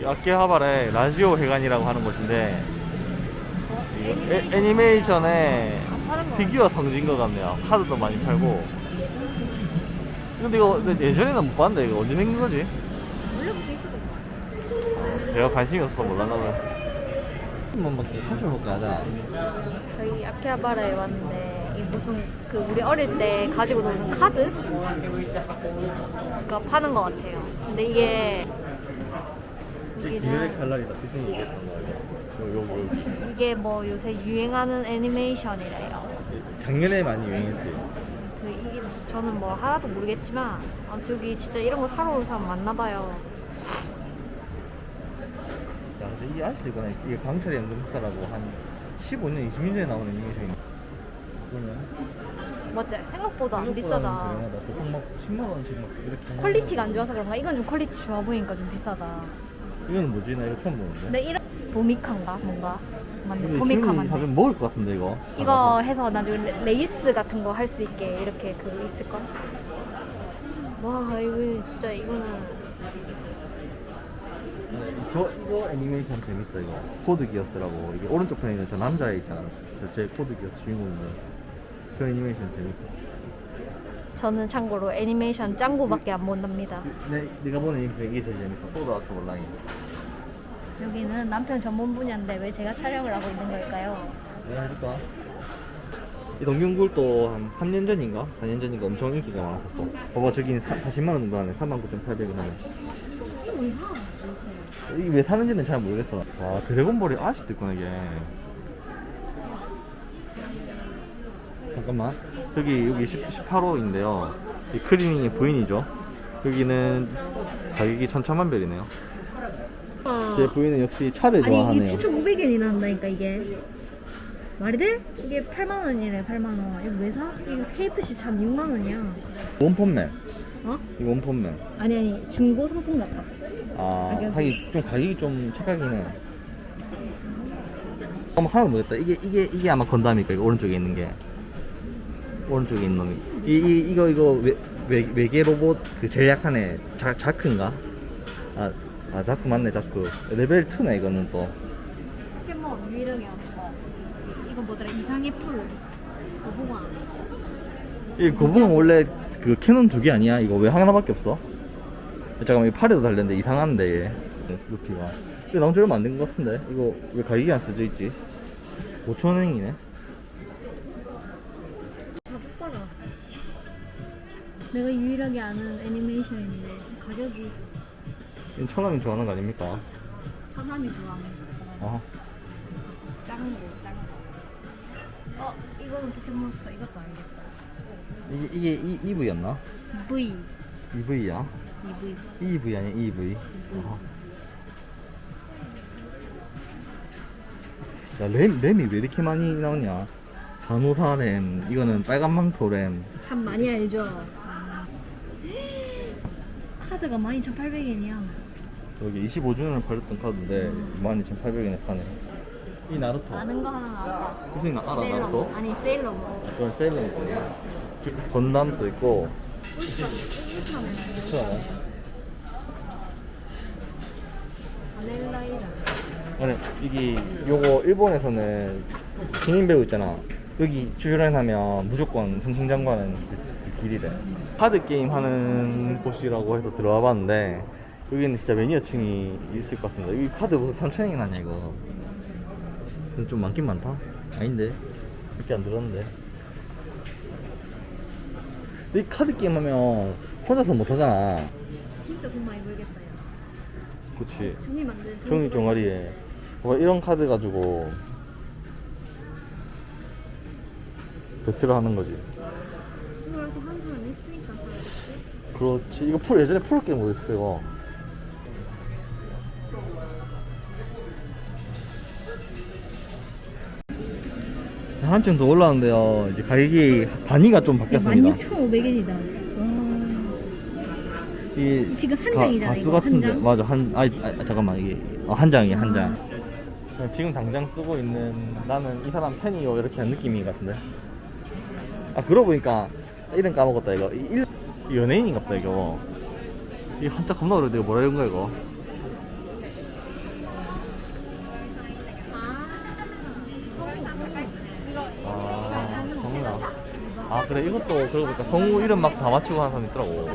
이 아키하바라의 라지오 회관이라고 하는 곳인데 어? 이 애, 애니메이션의 거 피규어 성지인 것 같네요. 카드도 많이 팔고. 근데 이거 예전에는 못 봤는데 이거 언제 생긴 거지? 원래부터 있었던 거 제가 관심이 없어서 몰랐나 봐요. 한번 먹게 사실 먹게 하자. 저희 아키하바라에 왔는데 이 무슨 그 우리 어릴 때 가지고 노는 카드? 가 파는 것 같아요 근데 이게 여기는 칼날이다. 피생이 얘기했던 거 이거. 요거 요거. 이게 뭐 요새 유행하는 애니메이션이래요 작년에 많이 유행했지. 그 이게 저는 뭐 하나도 모르겠지만 아무튼 여기 진짜 이런 거 사러 온 사람 많나 봐요 야, 근데 이게 아직도 있구나. 이게 강철의 연금사라고 한 15년, 20년 전에 나온 애니메이션이. 그러면 맞지? 생각보다 안 비싸다. 보통 막 10만 원씩 막 이렇게. 퀄리티가 안 좋아서 그런가? 이건 좀 퀄리티 좋아 보이니까 좀 비싸다 이거는 뭐지? 나 이거 처음 보는데. 근데 이런 도미카인가 뭔가 맞네 지금 맞네 가면 먹을 것 같은데 이거. 이거 해서 나중에 레- 레이스 같은 거 할 수 있게 이렇게 그 있을 걸? 와 이거 진짜 이거는 저 이거 애니메이션 재밌어 이거. 코드 기어스라고 이게 오른쪽 편에 있는 저 남자 있잖아. 저제 코드 기어스 주인공인데. 그 애니메이션 재밌어. 저는 참고로 애니메이션 짱구밖에 안 본답니다 내 내가 보는 이- 이게 제일 재밌어. 소드 아트 온라인. 여기는 남편 전문 분야인데 왜 제가 촬영을 하고 있는 걸까요? 내가 해줄까? 이 동경굴도 한 3년 전인가? 4년 전인가 엄청 인기가 많았었어. 봐봐, 저기 40만 원 정도 하네. 49,800원 하네. 이게 왜 사는지는 잘 모르겠어. 와, 드래곤볼이 아직도 있구나, 이게. 잠깐만. 저기, 여기 18호인데요. 이 크리닝의 부인이죠. 여기는 가격이 천차만별이네요. 제 부인은 역시 차를 좋아하네요. 아니 이게 7,500원이나 한다니까 이게 말이 돼? 이게 8만 원이래 8만 원 이거 왜 사? 이거 KFC 참 6만 원이야 원펀맨. 어? 이거 원펀맨. 아니 아니 중고 상품 같아 아, 가격이. 하기 좀 가격이 좀 착하긴 해. 어, 하나도 모르겠다. 이게 이게 이게 아마 건담일까? 이거 오른쪽에 있는 게 오른쪽에 있는 놈이. 이, 이 이거 이거 외, 외, 외 계 로봇 그 제일 약한 애 자, 자크인가? 아, 아 자크 맞네 자크. 레벨 2네 이거는 또. 포켓몬 유일하게 하는 거 이거 뭐더라 이상의 풀 거북왕 이 거북은 원래 그 캐논 두 개 아니야? 이거 왜 하나밖에 없어? 잠깐만 이 팔에도 달렸는데 이상한데 얘 루피가 이거 안된것 같은데 이거 왜 가격이 안 써져 있지? 5천원이네 내가 유일하게 아는 애니메이션인데 가격이 천원이 좋아하는 거 아닙니까? 사람이 좋아하는 거 어. 짱구 짱구 어 이거는 포켓몬스터 이것도 알겠다 이게 이게 이, EV였나? V EV야? EV EV 아니야 EV 어. 야 램, 램이 왜 이렇게 많이 나오냐 간호사 램 이거는 빨간 망토 램 참 많이 알죠 카드가 12,800엔이야. 여기 25주년을 팔렸던 카드인데 12,800원에 파네. 이 나루토. 아는 거 하나 나왔다. 무슨 나 알아 나루토? 아니 세일러문 이건 세일러문이야 건담도 있고. 아넬라이라 아니 이게 요거 일본에서는 신인 배우 있잖아. 여기 출연하면 무조건 승승장구하는 그, 그 길이래. 카드 게임 하는 곳이라고 해서 들어와 봤는데 여기는 진짜 매니아층이 있을 것 같습니다. 여기 카드 무슨 3천원이 나냐 이거. 근데 좀 많긴 많다. 아닌데. 몇개 안 들었는데. 근데 이 카드 게임 하면 혼자서 못 하잖아. 진짜 돈 많이 벌겠다 야 그치. 종이 만든 종이 종아리에. 뭐 이런 카드 가지고 배틀을 하는 거지 그래서 한 사람 했으니까 그렇지? 그렇지. 이거 프로 예전에 프로게임 뭐였어 이거. 한층 더 올라왔는데요. 이제 가격이 단위가 좀 바뀌었습니다. 16,500엔이다. 와. 이 지금 한 가- 장이잖아, 가수 이거. 같은데. 한 장? 맞아 한 아니 아, 잠깐만 이게. 어, 한 장이야 아. 한장. 지금 당장 쓰고 있는 나는 이 사람 팬이요 이렇게 한 느낌이 같은데. 아 그러고 보니까 이름 까먹었다 이거. 일... 연예인인갑다 이거. 이 한자 겁나 어려운데 이거 뭐라 이런 거야 이거. 아 성우야 아 그래 이것도 그러고 보니까 성우 이름 막 다 맞추고 하는 사람 있더라고.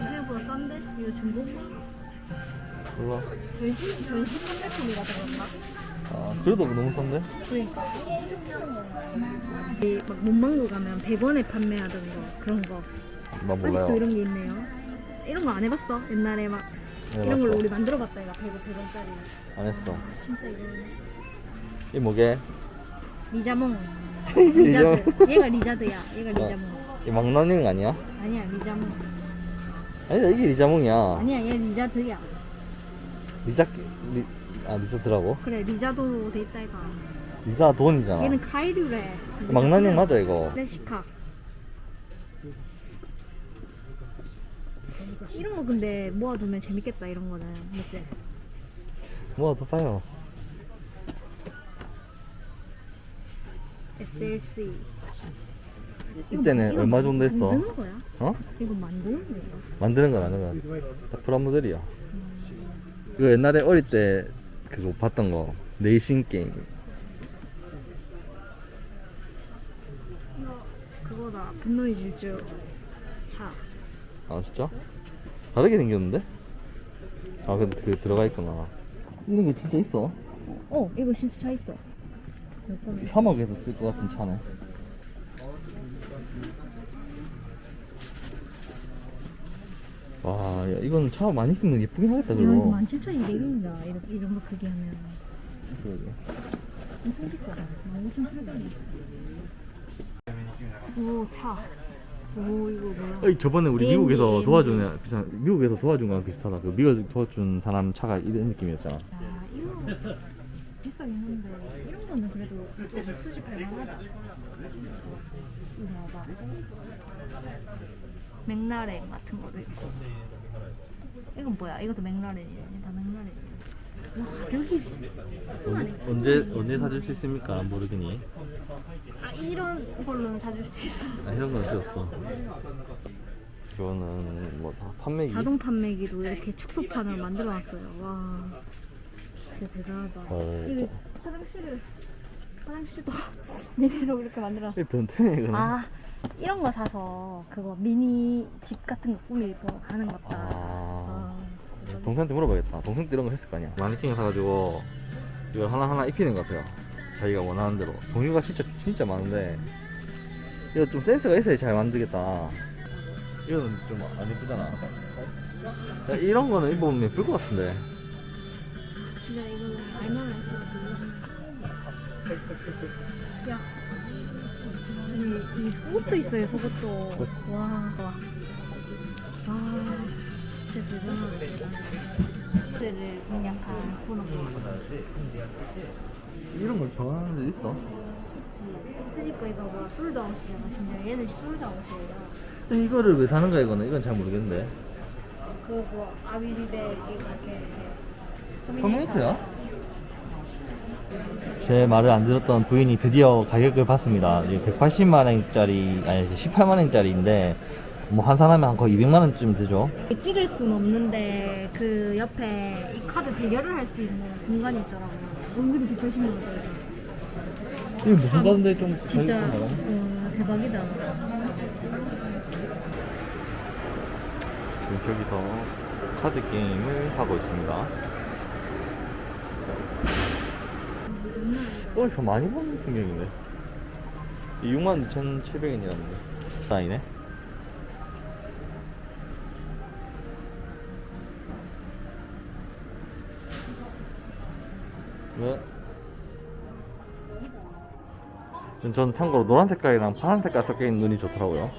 이게 뭐 싼데? 이거 전시 전시 판매품이라서 그런가? 아 그래도 너무 싼데? 그러니까. 막 문방구 가면 100원에 판매하던 거 그런 거나 몰라요 아직도 이런 게 있네요. 이런 거 안 해봤어? 옛날에 막 네, 이런 걸로. 우리 만들어봤다 이거 100원 100원짜리. 안 했어 진짜 이거 이 뭐게? 리자몽. 리자몽. 리자드. 얘가 리자드야. 얘가 리자몽. 이 망나뇽 아니야? 아니야 리자몽. 아니다 이게 리자몽이야 아니야 얘 리자드야. 리자 리, 아 리자드라고? 그래 리자도 돼 있다 이거. 리자 돈이잖아 얘는 카이류래. 망나뇽 맞아 이거 레시카. 이런 거 근데 모아두면 재밌겠다 이런 거는 맞지? 더 봐요 SLC. 이때는 이거 얼마 정도 했어? 만드는 거야? 어? 이거 만드는 거야? 만드는 거 만드는 거다 프라모델이야 이거 옛날에 어릴 때 그거 봤던 거 레이싱 게임 이거 그거다 분노의 질주 차. 아 진짜? 다르게 생겼는데? 아 근데 그 들어가 있구나 이런 게 진짜 있어 어 이거 진짜 차 있어. 사막에서 쓸 것 같은 차네 와 야, 이건 차 많이 쓰면 예쁘긴 하겠다 야 이거 그거 17,200원이다 이런, 이런 거 크게 하면. 그러게. 엄청 비싸다. 15,800원 오차. 오 이거 뭐야? 어이 저번에 우리 AMG, 미국에서 AMG. 도와준 비슷한 미국에서 도와준 거랑 비슷하다. 그 미국 도와준 사람 차가 이런 느낌이었잖아. 아 이거 비싸긴 한데 이런 거는 그래도 좀 수집할 만하다. 이거 봐봐 맥라렌 같은 것도 있고 이건 뭐야 이것도 맥라렌이네 다 맥라렌이야 와 가격이 언제 언제 사줄 수 있습니까? 모르겠니. 아 이런 걸로는 사줄 수 있어 아 이런 건 없어. 이거는 뭐 다 판매기. 자동 판매기도 이렇게 축소판으로 만들어 놨어요 와 진짜 대단하다 어. 이거 화장실을 화장실도 미니로 이렇게 만들어 놨어 이 변태네 이거는. 아 이런 거 사서 그거 미니 집 같은 거 꾸미고 하는 것 같다. 아. 아, 동생한테 물어봐야겠다. 동생도 이런 거 했을 거 아니야. 마네킹 사가지고 이걸 하나 하나 입히는 것 같아요. 자기가 원하는 대로. 종류가 진짜 진짜 많은데 이거 좀 센스가 있어야 잘 만들겠다. 이거는 좀 안 예쁘잖아. 야, 이런 거는 입으면 예쁠 것 같은데. 진짜 이거는 알만한 시야, 아니 이 속옷도 있어요. 속옷도. 와, 와, 아, 진짜 대단하다. 를 공략한 그런 거. 이런 걸 좋아하는 애 있어? 그치. 있으니까 이거 뭐 솔드아웃이잖아. 심지어 얘는 솔드아웃이에요. 근데 이거를 왜 사는 거야 이거는? 이건 잘 모르겠는데. 그거 뭐 이렇게 이렇게 커뮤니티야? 제 말을 안 들었던 부인이 드디어 가격을 봤습니다. 180만 원짜리 아니 18만 원짜리인데 뭐 환산하면 한 거의 200만 원쯤 되죠. 찍을 수는 없는데 그 옆에 이 카드 대결을 할 수 있는 공간이 있더라고요. 은근히 180만 원짜리. 이게 무슨 가는데 좀 진짜 가격이. 어, 대박이다. 지금 저기서 카드 게임을 하고 있습니다. 어디서 많이 보는 풍경인데. 6만 2,700원이라는데. 아니네. 왜? 전 참고로 노란 색깔이랑 파란 색깔 섞여 있는 눈이 좋더라고요.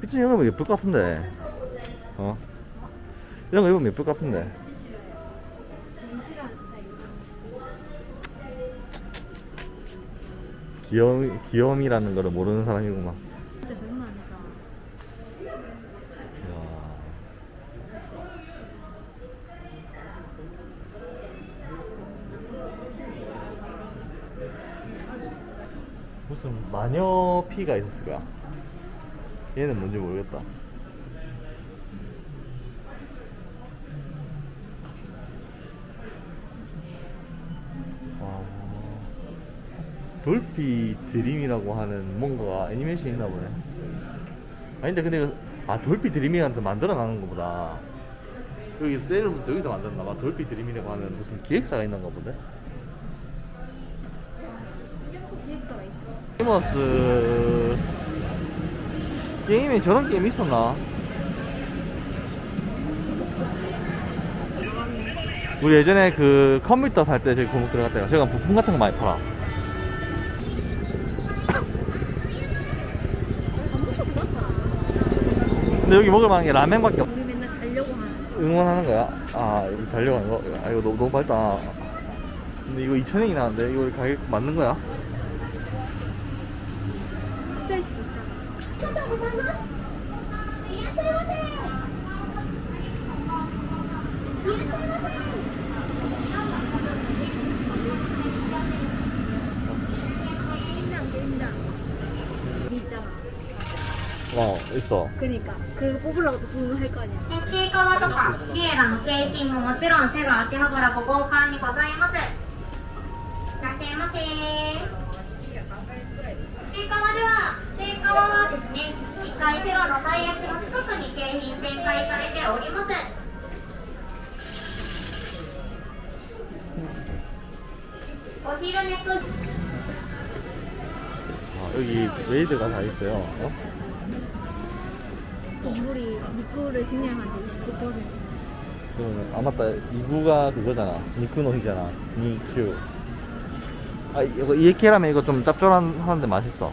빛이 이런 거 예쁠 것 같은데. 어? 이런 거 입으면 예쁠 것 같은데. 귀여움, 귀여움이라는 거를 모르는 사람이구만. 진짜 장난 아니다. 무슨 마녀 피가 있었을 거야. 얘는 뭔지 모르겠다. 돌피 드림이라고 하는 뭔가가 애니메이션이 있나 보네. 아닌데 근데 이거- 아 돌피 드림이한테 만들어 나는 거보다 여기 셀부터 여기서 만들었나 봐. 돌피 드림이라고 하는 무슨 기획사가 있는가 보네. 게이머스 게임에 저런 게임 있었나? 우리 예전에 그 컴퓨터 살 때 저기 골목 들어갔다가 제가 부품 같은 거 많이 팔아. 근데 여기 먹을 만한 게 라면밖에 없. 우리 맨날 가려고 하는. 응원하는 거야? 아 여기 달려가는 거? 아 이거 너무, 너무 밝다. 근데 이거 2,000원이 나는데 이거 가격 맞는 거야? 호텔 시다 게임장 어 있어. 그니까 그 뽑으려고 또 주문할 거 아니야.ちいかわとかリエラの景品ももちろん背が秋葉原ご交換にございますいらっしゃいませちいかわではちいかわはですね1階セロのたい焼きの近くに景品展開されておりますお昼寝と 아, 여기 메이드가 다 있어요. 어? 동물이 니꾸를 증량한 29%. 그러면 아 맞다. 이구가 그거잖아. 니쿠노히잖아. 니큐. 아 이거 이에케라면 이거 좀 짭조란 하는데 맛있어.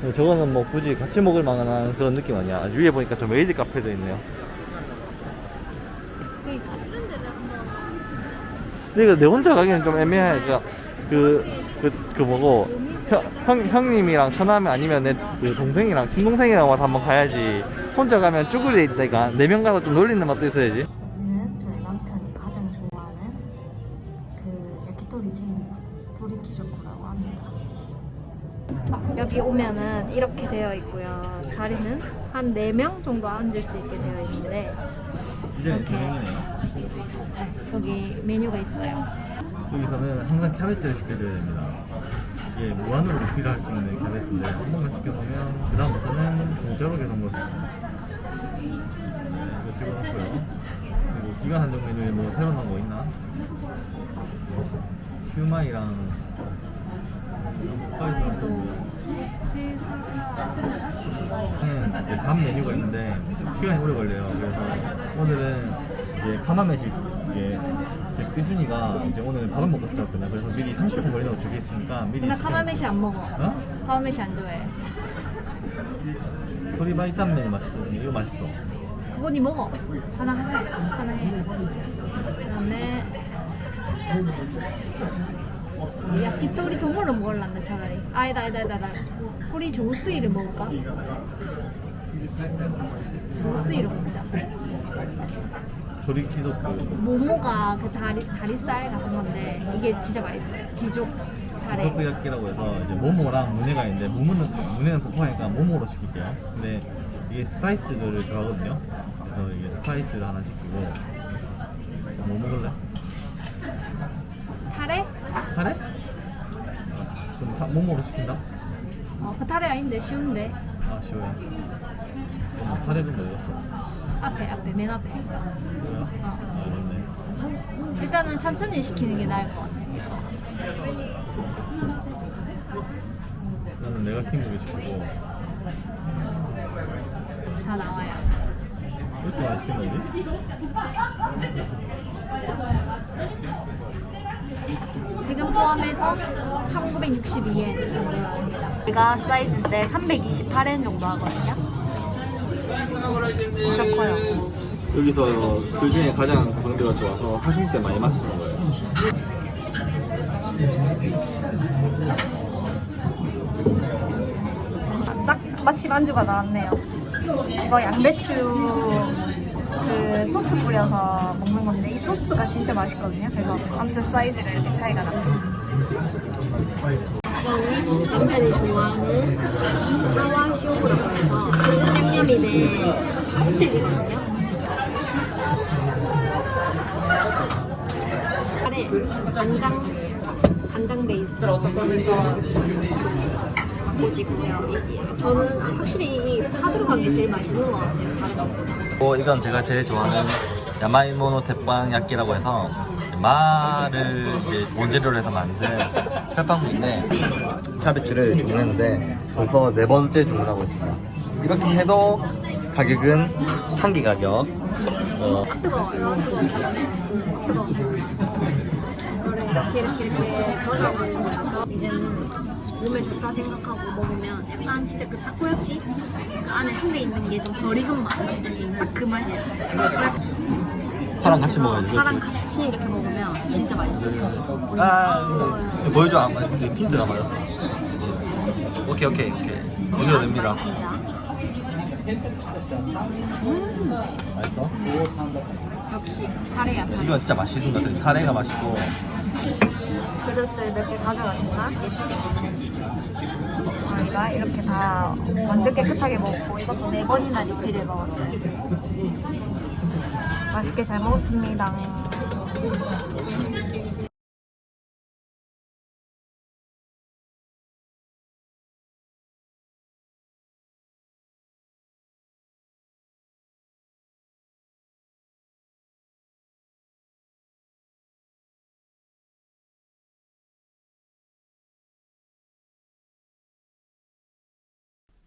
근데 저거는 뭐 굳이 같이 먹을 만한 그런 느낌 아니야. 아, 위에 보니까 저 메이드 카페도 있네요. 한번 근데 이거 내 혼자 가기는 좀 애매해. 그니까 그, 그, 그 뭐고 형, 형, 형님이랑 처남이 아니면 내그 동생이랑 친동생이랑 와서 한번 가야지 혼자 가면 쭈그려 있다니까 네 명 가서 좀 놀리는 맛도 있어야지 여기는 저희 남편이 가장 좋아하는 그 야키토리 체인 도리키쇼코라고 합니다. 여기 오면은 이렇게 되어 있고요. 자리는 한 4명 정도 앉을 수 있게 되어 있는데 이렇게. 여기 메뉴가 있어요. 여기서는 항상 캐베트를 시켜줘야 됩니다. 이게 무한으로 리필할 수 있는 캐베트인데 한 번만 시켜보면 그 다음부터는 공짜로 수 있어요. 네, 이거 찍어놓고요. 그리고 기간 한정 메뉴에 뭐 새로 나온 거 있나? 슈마이랑 음, 이제 밤 메뉴가 있는데 시간이 오래 걸려요. 그래서 오늘은 이제 카마메식 이게 제 삐순이가 이제 오늘 밥을 먹고 싶었거든요. 그래서 미리 30분 걸린다고 적혀있으니까 미리 나 카마메시 안 먹어. 어? 카마메시 안 좋아해. 토리바이탄 메뉴 맛있어. 이거 맛있어. 그거 니 먹어. 하나 해. 하나 해. 그다음에 야키토리 동물로 먹을란다 차라리. 아니다 아니다 아니다. 아니다. 토리 조스이를 먹을까? 조스이를 먹자. 조리키소크. 모모가 그 다리 다리살 같은 건데 이게 진짜 맛있어요. 귀족 타레. 소크야끼라고 해서 이제 모모랑 무네가 있는데 무는 무네는 복잡하니까 모모로 시킬게요. 근데 이게 스파이스를 좋아하거든요. 그래서 이게 스파이스를 하나 시키고 뭐 먹을래? 타레? 카레? 그럼 타, 모모로 시킨다? 어, 그 타레 아닌데 쉬운데. 아 쉬워요. 좀 넣었어. 앞에 앞에 맨 앞에. 아 맞네. 일단은 천천히 시키는 게 나을 것 같아. 나는 내가 킹보기 시키고 다 나와요. 왜 이렇게 시킨 거지? 세금 포함해서 1962엔 정도 나옵니다. 제가 사이즈인데 328엔 정도 하거든요. 엄청 커요. 여기서 술 중에 가장 가성비가 좋아서 하승 때 많이 마시는 거예요. 딱 마침 안주가 나왔네요. 이거 양배추 그 소스 뿌려서 먹는 건데 이 소스가 진짜 맛있거든요. 그래서 아무튼 사이즈가 이렇게 차이가 납니다. 이거는 남편이 좋아하는 사와 쇼라고 해서 그 냠냠이네 껍질이거든요. 카레 간장 간장. 이- 이- 저는 확실히 이파 들어간 게 제일 맛있는 것 같아요. 어, 이건 제가 제일 좋아하는 야마이모노鉄板 야끼라고 해서 마를 이제 원재료로 해서 만든 철판구인데 샤베추를 주문했는데 벌써 네 번째 주문하고 있습니다. 이렇게 해도 가격은 한개 가격. 어, 뜨거워요. 뜨거워. 이거를 이렇게 이렇게 이렇게 젖어가지고 몸에 좋다 생각하고 먹으면 약간 진짜 그 타코야끼 그 안에 속에 있는 게 좀 덜 익은 맛. 딱그 맛이에요. 파랑 같이 먹어야지. 파랑? 같이 이렇게 먹으면 진짜 맛있어요. 아, 보여줘. 안 맞, 핀트가 맞았어. 그렇지. 오케이, 오케이, 오케이. 드셔도 됩니다. 맛있어? 역시 카레야 카레. 이건 진짜 맛있는 것 같아요. 카레가 맛있고. 그릇을 몇 개 가져왔지만 저희가 이렇게 다 완전 깨끗하게 먹고 이것도 네 번이나 리필을 먹었어요. 맛있게 잘 먹었습니다. みんな。